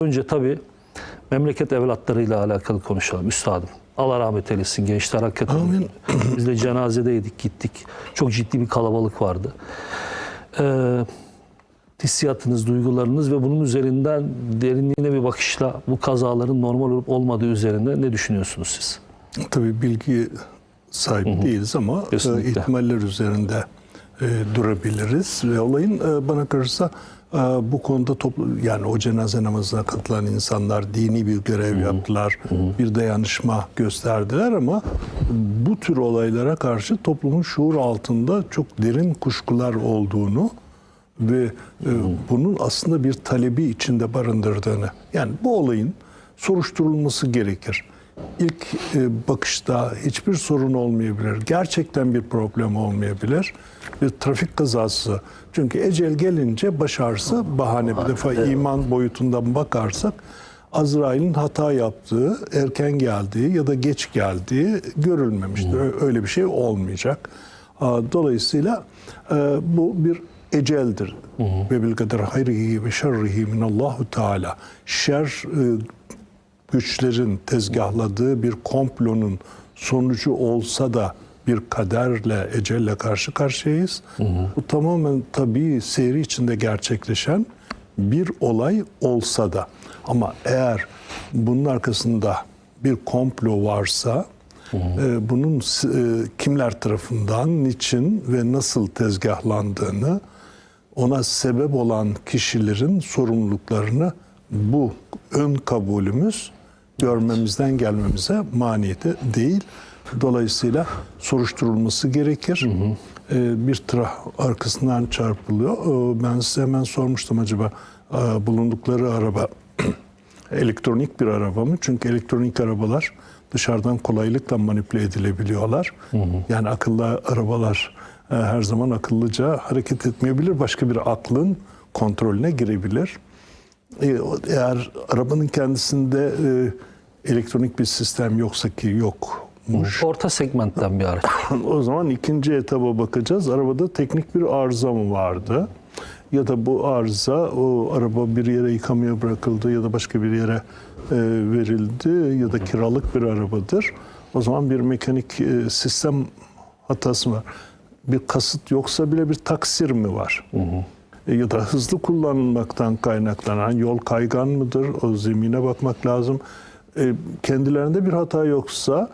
Önce tabii memleket evlatlarıyla alakalı konuşalım üstadım. Allah rahmet eylesin gençler hakikaten. Amin. Biz de cenazedeydik gittik. Çok ciddi bir kalabalık vardı. Ee, hissiyatınız, duygularınız ve bunun üzerinden derinliğine bir bakışla bu kazaların normal olup olmadığı üzerinde ne düşünüyorsunuz siz? Tabii bilgi sahibi değiliz ama e, Kesinlikle. ihtimaller üzerinde e, durabiliriz. Ve olayın e, bana kalırsa e, bu konuda toplu yani o cenaze namazına katılan insanlar dini bir görev yaptılar, bir dayanışma gösterdiler ama bu tür olaylara karşı toplumun şuur altında çok derin kuşkular olduğunu ve e, bunun aslında bir talebi içinde barındırdığını. Yani bu olayın soruşturulması gerekir. İlk e, bakışta hiçbir sorun olmayabilir. Gerçekten bir problem olmayabilir. Bir trafik kazası. Çünkü ecel gelince baş ağrısı bahane. Bir defa iman boyutundan bakarsak Azrail'in hata yaptığı, erken geldiği ya da geç geldiği görülmemiştir. Ö- Öyle bir şey olmayacak. Dolayısıyla e, bu bir eceldir. Ve bil kader hayrihi ve şerrihi minallahu teala. Şer e, güçlerin tezgahladığı bir komplonun sonucu olsa da bir kaderle, ecelle karşı karşıyayız. Bu tamamen tabii seyri içinde gerçekleşen bir olay olsa da. Ama eğer bunun arkasında bir komplo varsa, e, bunun e, kimler tarafından, niçin ve nasıl tezgahlandığını, ona sebep olan kişilerin sorumluluklarını bu ön kabulümüz görmemizden gelmemize maniyeti değil. Dolayısıyla soruşturulması gerekir. Ee, bir tır arkasından çarpılıyor. Ee, Ben size hemen sormuştum acaba e, bulundukları araba elektronik bir araba mı? Çünkü elektronik arabalar dışarıdan kolaylıkla manipüle edilebiliyorlar. Yani akıllı arabalar e, her zaman akıllıca hareket etmeyebilir. Başka bir aklın kontrolüne girebilir. E, Eğer arabanın kendisinde e, elektronik bir sistem yoksa ki yokmuş. Orta segmentten bir araç. O zaman ikinci etaba bakacağız. Arabada teknik bir arıza mı vardı? Ya da bu arıza o araba bir yere yıkamaya bırakıldı ya da başka bir yere e, verildi ya da kiralık bir arabadır. O zaman bir mekanik e, sistem hatası var. Bir kasıt yoksa bile bir taksir mi var? E, ya da hızlı kullanılmaktan kaynaklanan yol kaygan mıdır? O zemine bakmak lazım. E, kendilerinde bir hata yoksa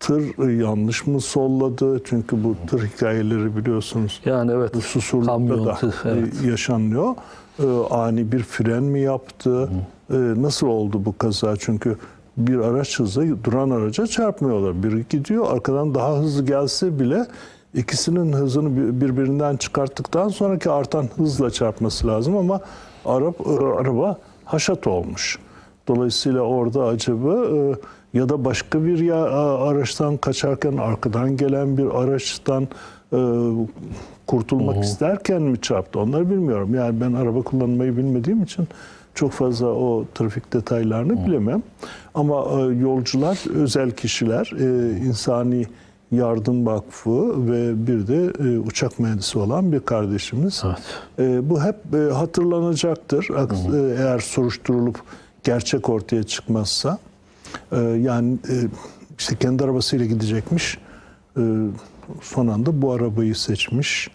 tır yanlış mı solladı? Çünkü bu tır hikayeleri biliyorsunuz Yani evet. bu susurlukta Kamyon, da tır, e, evet. yaşanıyor. E, ani bir fren mi yaptı? E, nasıl oldu bu kaza? Çünkü bir araç hızla duran araca çarpmıyorlar. Biri gidiyor arkadan daha hızlı gelse bile ikisinin hızını bir- birbirinden çıkarttıktan sonraki artan hızla çarpması lazım ama araba, araba haşat olmuş. Dolayısıyla orada acaba e, ya da başka bir ya, araçtan kaçarken arkadan gelen bir araçtan e, kurtulmak isterken mi çarptı onları bilmiyorum. Yani ben araba kullanmayı bilmediğim için çok fazla o trafik detaylarını bilemem. Ama e, yolcular özel kişiler, e, insani yardım vakfı ve bir de e, uçak mühendisi olan bir kardeşimiz. Evet. E, bu hep e, hatırlanacaktır. Aks- e, Eğer soruşturulup gerçek ortaya çıkmazsa. E, yani e, işte kendi arabasıyla gidecekmiş. E, son anda bu arabayı seçmiş.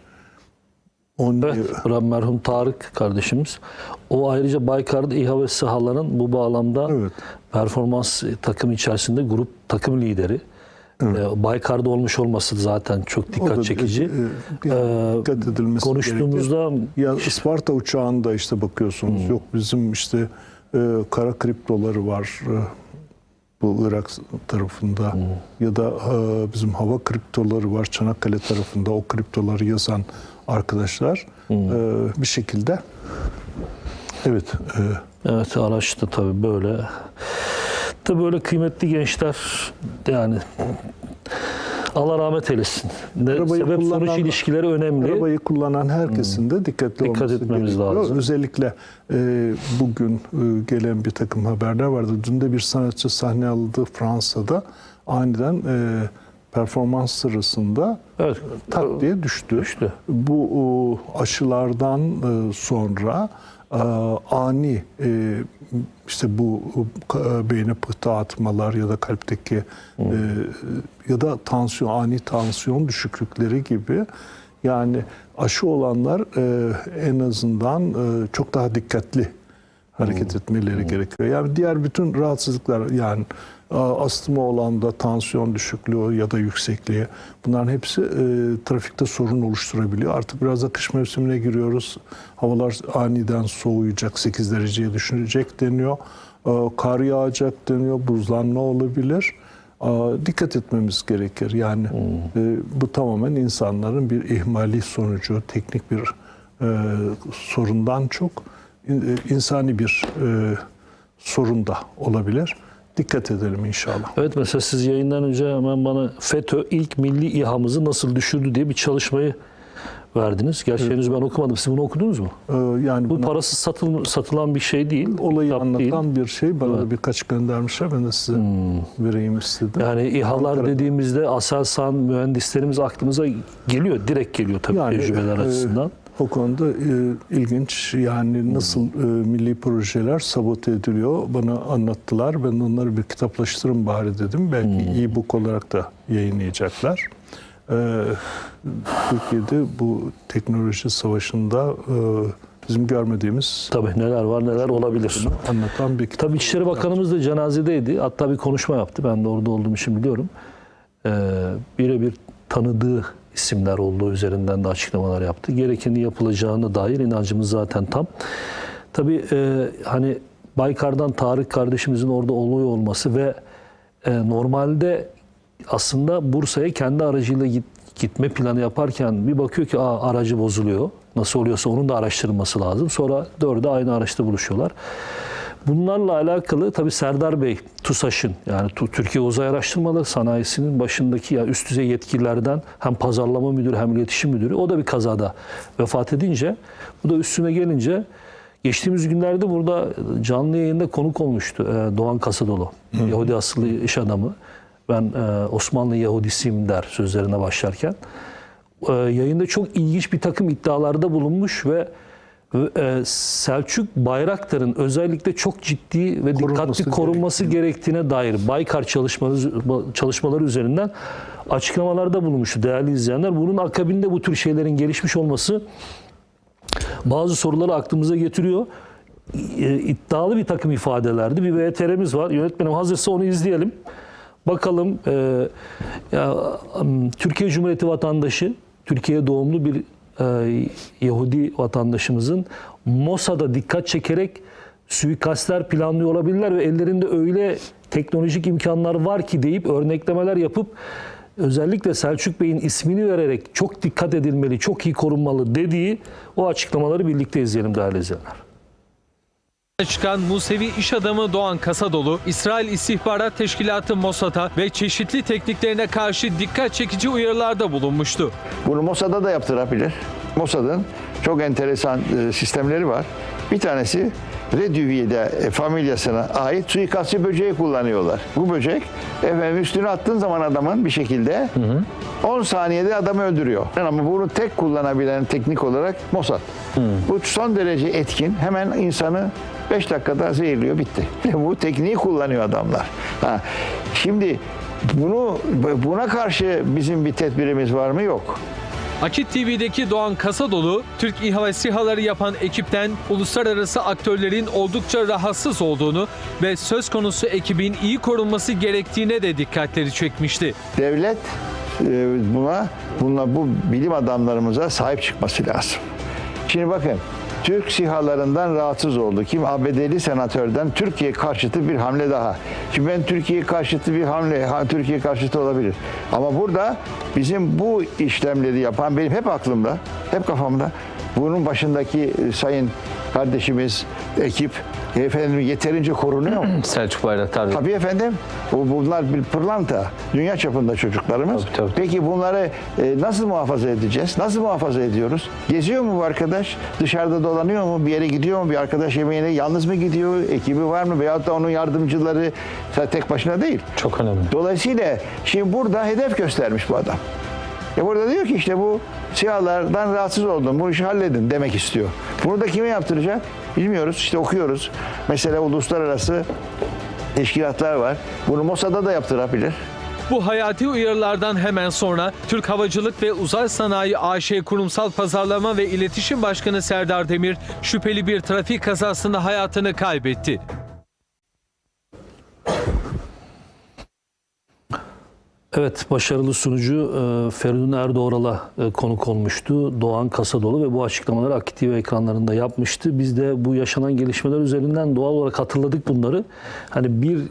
On, Evet, Rab merhum Tarık kardeşimiz. O ayrıca Baykar'da İHA ve SİHA'ların bu bağlamda Evet. performans takım içerisinde grup takım lideri. Ee, Baykar'da olmuş olması zaten çok dikkat da, çekici. e, e, Ee, dikkat edilmesi konuştuğumuzda Ya Isparta uçağında işte bakıyorsunuz. Yok bizim işte e, kara kriptoları var e, bu Irak tarafında ya da e, bizim hava kriptoları var Çanakkale tarafında o kriptoları yazan arkadaşlar e, bir şekilde evet e, Evet araçta tabii böyle. Tabii böyle kıymetli gençler yani Allah rahmet eylesin. Ne, Arabayı sebep sonuç ilişkileri önemli. Arabayı kullanan herkesin de dikkatli Dikkat olması etmemiz gerekiyor. lazım. Özellikle e, bugün e, gelen bir takım haberler vardı. Dün de bir sanatçı sahne aldı Fransa'da. Aniden e, performans sırasında Evet. tak diye düştü. Düştü. Bu o, aşılardan e, sonra e, ani e, işte bu e, beyne pıhtı atmalar ya da kalpteki e, ya da tansiyon ani tansiyon düşüklükleri gibi yani aşı olanlar e, en azından e, çok daha dikkatli hareket etmeleri gerekiyor. Yani diğer bütün rahatsızlıklar yani a, astımı olan da tansiyon düşüklüğü ya da yüksekliği bunların hepsi e, trafikte sorun oluşturabiliyor. Artık biraz da kış mevsimine giriyoruz. Havalar aniden soğuyacak, 8 dereceye düşecek deniyor. E, kar yağacak deniyor, buzlanma olabilir. E, dikkat etmemiz gerekir. Yani e, bu tamamen insanların bir ihmali sonucu, teknik bir e, sorundan çok e, insani bir e, sorun da olabilir. Dikkat edelim inşallah. Evet mesela siz yayından önce hemen bana FETÖ ilk milli İHA'mızı nasıl düşürdü diye bir çalışmayı verdiniz. Gerçi henüz ben okumadım. Siz bunu okudunuz mu? E, yani Bu buna parasız satıl, satılan bir şey değil. olayı kitap anlatan değil. bir şey. Bana da birkaç göndermişler. Ben de size vereyim istedim. Yani İHA'lar Ankara- dediğimizde Aselsan mühendislerimiz aklımıza geliyor. Direkt geliyor tabii Yani, tecrübeler e, açısından. O konuda e, ilginç yani nasıl e, milli projeler sabote ediliyor bana anlattılar. Ben onları bir kitaplaştırın bari dedim. Belki e-book olarak da yayınlayacaklar. E, Türkiye'de bu teknoloji savaşında e, bizim görmediğimiz Tabii neler var neler olabilir. anlatan bir kitap. Tabii İçişleri Bakanımız da cenazedeydi. Hatta bir konuşma yaptı. Ben de orada olduğum için biliyorum. Ee, birebir tanıdığı isimler olduğu üzerinden de açıklamalar yaptı. Gerekeni yapılacağına dair inancımız zaten tam. Tabii e, hani Baykar'dan Tarık kardeşimizin orada oluyor olması ve e, normalde aslında Bursa'ya kendi aracıyla git, gitme planı yaparken bir bakıyor ki Aa, aracı bozuluyor. Nasıl oluyorsa onun da araştırılması lazım. Sonra dördü aynı araçta buluşuyorlar. Bunlarla alakalı tabii Serdar Bey, TUSAŞ'ın yani Türkiye Uzay Araştırmaları Sanayisi'nin başındaki ya üst düzey yetkililerden hem pazarlama müdürü hem iletişim müdürü o da bir kazada vefat edince bu da üstüne gelince geçtiğimiz günlerde burada canlı yayında konuk olmuştu e, Doğan Kasadolu. Yahudi asıllı iş adamı. Ben e, Osmanlı Yahudisiyim der sözlerine başlarken. E, yayında çok ilginç bir takım iddialarda bulunmuş ve Selçuk Bayraktar'ın özellikle çok ciddi ve Korunması dikkatli korunması gerektiğine dair Baykar çalışmaları, çalışmaları üzerinden açıklamalarda bulunmuştu değerli izleyenler. Bunun akabinde bu tür şeylerin gelişmiş olması bazı soruları aklımıza getiriyor. E, iddialı bir takım ifadelerdi. Bir VTR'miz var. Yönetmenim hazırsa onu izleyelim. Bakalım e, ya, Türkiye Cumhuriyeti vatandaşı, Türkiye doğumlu bir e, Yahudi vatandaşımızın Mossad'a dikkat çekerek suikastler planlıyor olabilirler ve ellerinde öyle teknolojik imkanlar var ki deyip örneklemeler yapıp özellikle Selçuk Bey'in ismini vererek çok dikkat edilmeli, çok iyi korunmalı dediği o açıklamaları birlikte izleyelim değerli izleyenler. Çıkan Musevi iş adamı Doğan Kasadolu, İsrail İstihbarat Teşkilatı Mossad'a ve çeşitli tekniklerine karşı dikkat çekici uyarılarda bulunmuştu. Bunu Mossad'a da yaptırabilir. Mossad'ın çok enteresan e, sistemleri var. Bir tanesi Redüviye'de e, familyasına ait suikastçı böceği kullanıyorlar. Bu böcek efendim üstüne attığın zaman adamın bir şekilde 10 saniyede adamı öldürüyor. Ama bunu tek kullanabilen teknik olarak Mossad. Bu son derece etkin. Hemen insanı 5 dakikada zehirliyor bitti. Bu tekniği kullanıyor adamlar. Ha, şimdi bunu buna karşı bizim bir tedbirimiz var mı? Yok. Akit TV'deki Doğan Kasadolu, Türk İHA ve SİHA'ları yapan ekipten uluslararası aktörlerin oldukça rahatsız olduğunu ve söz konusu ekibin iyi korunması gerektiğine de dikkatleri çekmişti. devlet e, buna bununla bu bilim adamlarımıza sahip çıkması lazım. Şimdi bakın Türk sihalarından rahatsız oldu. Kim ABD'li senatörden Türkiye karşıtı bir hamle daha. Şimdi ben Türkiye karşıtı bir hamle, ha, Türkiye karşıtı olabilir. Ama burada bizim bu işlemleri yapan benim hep aklımda, hep kafamda. Bunun başındaki e, sayın kardeşimiz, ekip efendim yeterince korunuyor mu? Selçuk Bayraktar. Tabii efendim. Bu bunlar bir pırlanta. Dünya çapında çocuklarımız. Tabii, tabii. Peki bunları e, nasıl muhafaza edeceğiz? Nasıl muhafaza ediyoruz? Geziyor mu bu arkadaş? Dışarıda dolanıyor mu? Bir yere gidiyor mu? Bir arkadaş yemeğine yalnız mı gidiyor? Ekibi var mı? Veyahut da onun yardımcıları tek başına değil. Çok önemli. Dolayısıyla şimdi burada hedef göstermiş bu adam. E burada diyor ki işte bu siyahlardan rahatsız oldum. Bu işi halledin demek istiyor. Bunu da kime yaptıracak? Bilmiyoruz. İşte okuyoruz. Mesela uluslararası teşkilatlar var. Bunu Mossad'a da yaptırabilir. Bu hayati uyarılardan hemen sonra Türk Havacılık ve Uzay Sanayi AŞ Kurumsal Pazarlama ve İletişim Başkanı Serdar Demir şüpheli bir trafik kazasında hayatını kaybetti. Evet, başarılı sunucu e, Feridun Erdoğral'a e, konuk olmuştu. Doğan Kasadoğlu ve bu açıklamaları Akit ekranlarında yapmıştı. Biz de bu yaşanan gelişmeler üzerinden doğal olarak hatırladık bunları. Hani bir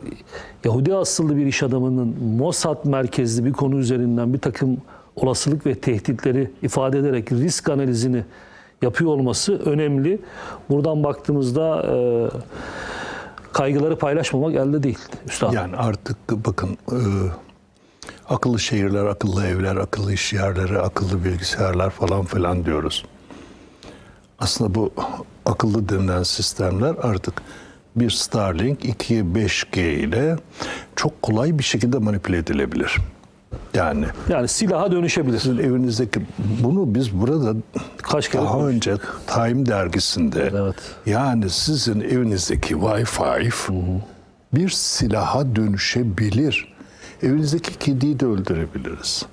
Yahudi asıllı bir iş adamının Mossad merkezli bir konu üzerinden bir takım olasılık ve tehditleri ifade ederek risk analizini yapıyor olması önemli. Buradan baktığımızda e, kaygıları paylaşmamak elde değil. Üstad. Yani artık bakın e, akıllı şehirler, akıllı evler, akıllı iş yerleri, akıllı bilgisayarlar falan filan diyoruz. Aslında bu akıllı denilen sistemler artık bir Starlink 2 5G ile çok kolay bir şekilde manipüle edilebilir. Yani Yani silaha dönüşebilir. sizin evinizdeki bunu biz burada Kaç kere daha konuştuk. önce Time dergisinde Evet. yani sizin evinizdeki Wi-Fi bir silaha dönüşebilir. Evinizdeki kediyi de öldürebiliriz.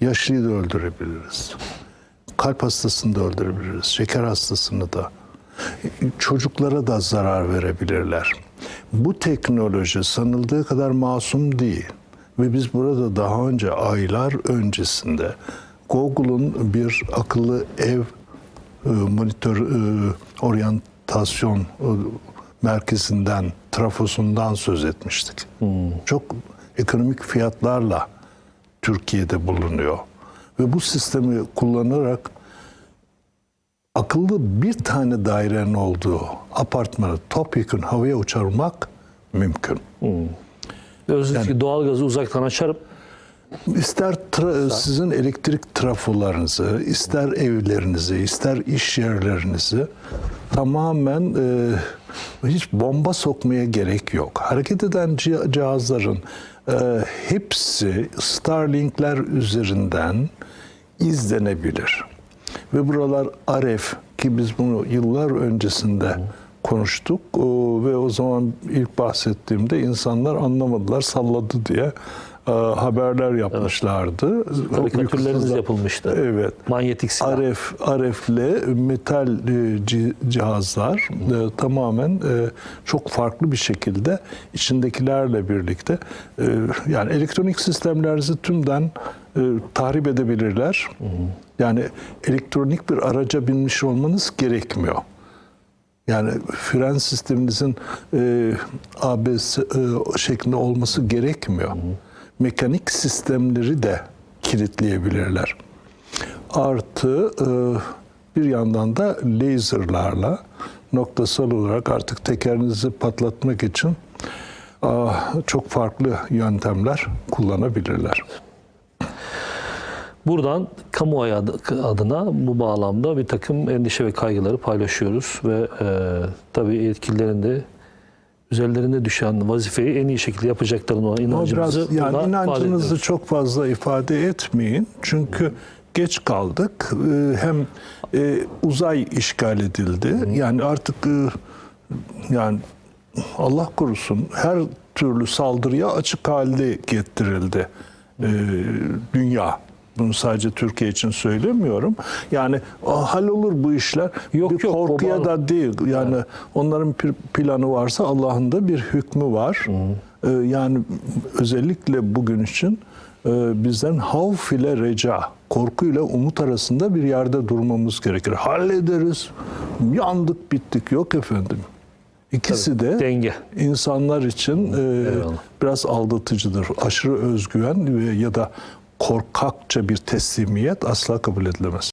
Yaşlıyı da öldürebiliriz. Kalp hastasını da öldürebiliriz. Şeker hastasını da. Çocuklara da zarar verebilirler. Bu teknoloji sanıldığı kadar masum değil. Ve biz burada daha önce aylar öncesinde Google'un bir akıllı ev e, monitör e, oryantasyon e, merkezinden, trafosundan söz etmiştik. Çok ekonomik fiyatlarla Türkiye'de bulunuyor. Ve bu sistemi kullanarak akıllı bir tane dairenin olduğu apartmanı topyekun havaya uçurmak mümkün. Diyorsunuz ki doğalgazı uzaktan açarım. İster tra- sizin elektrik trafolarınızı, ister evlerinizi, ister iş yerlerinizi tamamen e, hiç bomba sokmaya gerek yok. Hareket eden ci- cihazların e, hepsi Starlink'ler üzerinden izlenebilir. Ve buralar RF ki biz bunu yıllar öncesinde konuştuk O, ve o zaman ilk bahsettiğimde insanlar anlamadılar salladı diye e, haberler yapmışlardı. Karikatürleriniz Uykusuzlar- yapılmıştı. Evet. Manyetik silah. RF, RF'le metal e, ci- cihazlar e, tamamen e, çok farklı bir şekilde içindekilerle birlikte e, yani elektronik sistemlerinizi tümden e, tahrip edebilirler. Yani elektronik bir araca binmiş olmanız gerekmiyor. Yani fren sisteminizin e, ABS e, şeklinde olması gerekmiyor. Mekanik sistemleri de kilitleyebilirler. Artı e, bir yandan da laserlarla noktasal olarak artık tekerinizi patlatmak için çok farklı yöntemler kullanabilirler. Buradan adı- adına bu bağlamda bir takım endişe ve kaygıları paylaşıyoruz ve e, tabii yetkililerin de üzerlerine düşen vazifeyi en iyi şekilde yapacaklarına olan inancımızı biraz yani inancınızı çok fazla ifade etmeyin. Çünkü geç kaldık. Ee, Hem e, uzay işgal edildi. Yani artık e, yani Allah korusun her türlü saldırıya açık halde getirildi e, dünya. Bunu sadece Türkiye için söylemiyorum. Yani "Aa, hallolur bu işler. Yok, bir yok, korkuya da değil. Yani onların bir planı varsa Allah'ın da bir hükmü var. Ee, yani özellikle bugün için e, bizden havf ile reca, korku ile umut arasında bir yerde durmamız gerekir. Hallederiz, yandık bittik. Yok efendim. İkisi de Denge. insanlar için e, Eyvallah. biraz aldatıcıdır. Aşırı özgüven ve ya da korkakça bir teslimiyet asla kabul edilemez.